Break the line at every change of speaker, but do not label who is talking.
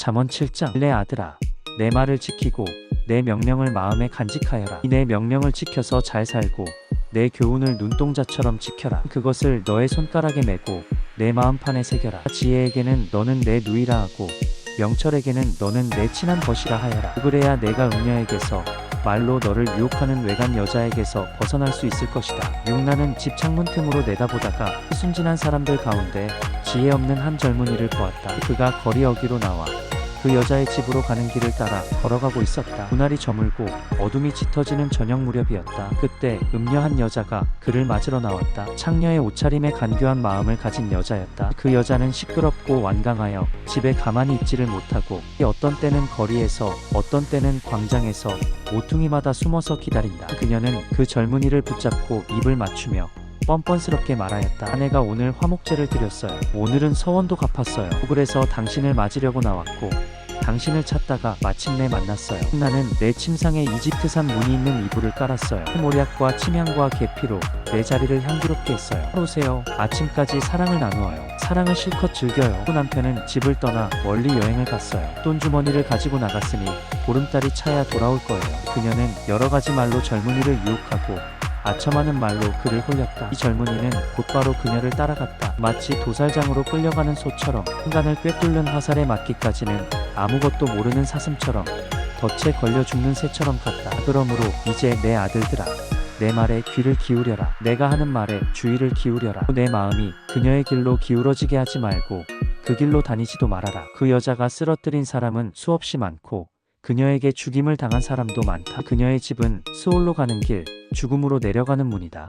잠언 7장. 내 아들아 내 말을 지키고 내 명령을 마음에 간직하여라. 이내 명령을 지켜서 잘 살고 내 교훈을 눈동자처럼 지켜라. 그것을 너의 손가락에 메고 내 마음판에 새겨라. 지혜에게는 너는 내 누이라 하고 명철에게는 너는 내 친한 벗이라 하여라. 그래야 내가 음녀에게서 말로 너를 유혹하는 외간 여자에게서 벗어날 수 있을 것이다. 육나는 집 창문 틈으로 내다보다가 순진한 사람들 가운데 지혜 없는 한 젊은이를 보았다. 그가 거리 어기로 나와 그 여자의 집으로 가는 길을 따라 걸어가고 있었다. 분할이 저물고 어둠이 짙어지는 저녁 무렵이었다. 그때 음녀 한 여자가 그를 맞으러 나왔다. 창녀의 옷차림에 간교한 마음을 가진 여자였다. 그 여자는 시끄럽고 완강하여 집에 가만히 있지를 못하고 어떤 때는 거리에서 어떤 때는 광장에서 모퉁이마다 숨어서 기다린다. 그녀는 그 젊은이를 붙잡고 입을 맞추며 뻔뻔스럽게 말하였다. 아내가 오늘 화목제를 드렸어요. 오늘은 서원도 갚았어요. 그래서 당신을 맞으려고 나왔고 당신을 찾다가 마침내 만났어요. 나는 내 침상에 이집트산 무늬 있는 이불을 깔았어요. 모략과 침향과 계피로 내 자리를 향기롭게 했어요. 오세요. 아침까지 사랑을 나누어요. 사랑을 실컷 즐겨요. 후 남편은 집을 떠나 멀리 여행을 갔어요. 돈주머니를 가지고 나갔으니 보름달이 차야 돌아올 거예요. 그녀는 여러 가지 말로 젊은이를 유혹하고 아첨하는 말로 그를 홀렸다. 이 젊은이는 곧바로 그녀를 따라갔다. 마치 도살장으로 끌려가는 소처럼 인간을 꿰뚫는 화살에 맞기까지는 아무것도 모르는 사슴처럼 덫에 걸려 죽는 새처럼 갔다. 그러므로 이제 내 아들들아. 내 말에 귀를 기울여라. 내가 하는 말에 주의를 기울여라. 내 마음이 그녀의 길로 기울어지게 하지 말고 그 길로 다니지도 말아라. 그 여자가 쓰러뜨린 사람은 수없이 많고 그녀에게 죽임을 당한 사람도 많다. 그녀의 집은 스올로 가는 길, 죽음으로 내려가는 문이다.